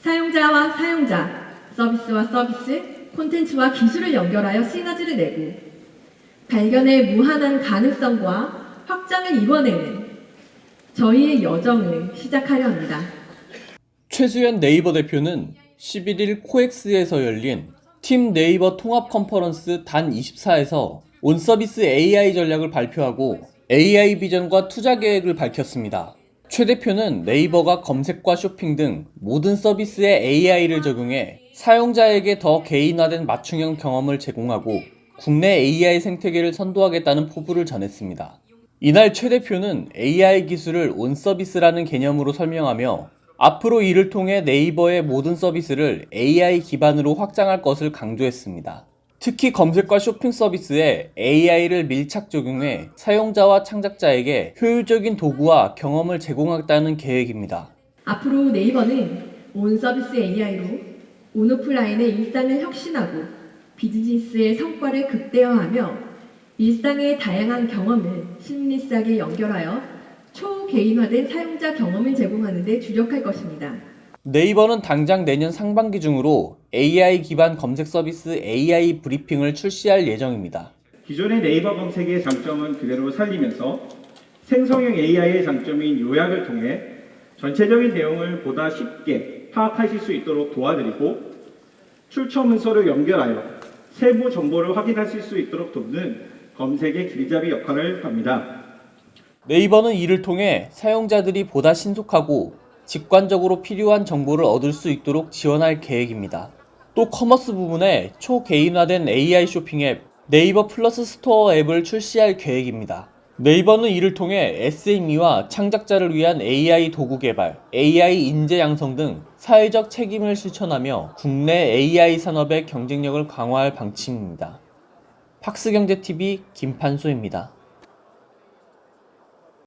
사용자와 사용자, 서비스와 서비스, 콘텐츠와 기술을 연결하여 시너지를 내고 발견의 무한한 가능성과 확장을 이뤄내는 저희의 여정을 시작하려 합니다. 최수연 네이버 대표는 11일 코엑스에서 열린 팀 네이버 통합 컨퍼런스 단 24에서 온 서비스 AI 전략을 발표하고 AI 비전과 투자 계획을 밝혔습니다. 최 대표는 네이버가 검색과 쇼핑 등 모든 서비스에 AI를 적용해 사용자에게 더 개인화된 맞춤형 경험을 제공하고 국내 AI 생태계를 선도하겠다는 포부를 전했습니다. 이날 최 대표는 AI 기술을 온 서비스라는 개념으로 설명하며 앞으로 이를 통해 네이버의 모든 서비스를 AI 기반으로 확장할 것을 강조했습니다. 특히 검색과 쇼핑 서비스에 AI를 밀착 적용해 사용자와 창작자에게 효율적인 도구와 경험을 제공하겠다는 계획입니다. 앞으로 네이버는 온 서비스 AI로 온 오프라인의 일상을 혁신하고 비즈니스의 성과를 극대화하며 일상의 다양한 경험을 심리스하게 연결하여 초개인화된 사용자 경험을 제공하는 데 주력할 것입니다. 네이버는 당장 내년 상반기 중으로 AI 기반 검색 서비스 AI 브리핑을 출시할 예정입니다. 기존의 네이버 검색의 장점은 그대로 살리면서 생성형 AI의 장점인 요약을 통해 전체적인 내용을 보다 쉽게 파악하실 수 있도록 도와드리고 출처 문서를 연결하여 세부 정보를 확인하실 수 있도록 돕는 검색의 길잡이 역할을 합니다. 네이버는 이를 통해 사용자들이 보다 신속하고 직관적으로 필요한 정보를 얻을 수 있도록 지원할 계획입니다. 또 커머스 부분에 초개인화된 AI 쇼핑 앱 네이버 플러스 스토어 앱을 출시할 계획입니다. 네이버는 이를 통해 SME와 창작자를 위한 AI 도구 개발, AI 인재 양성 등 사회적 책임을 실천하며 국내 AI 산업의 경쟁력을 강화할 방침입니다. 팍스경제TV 김판소입니다.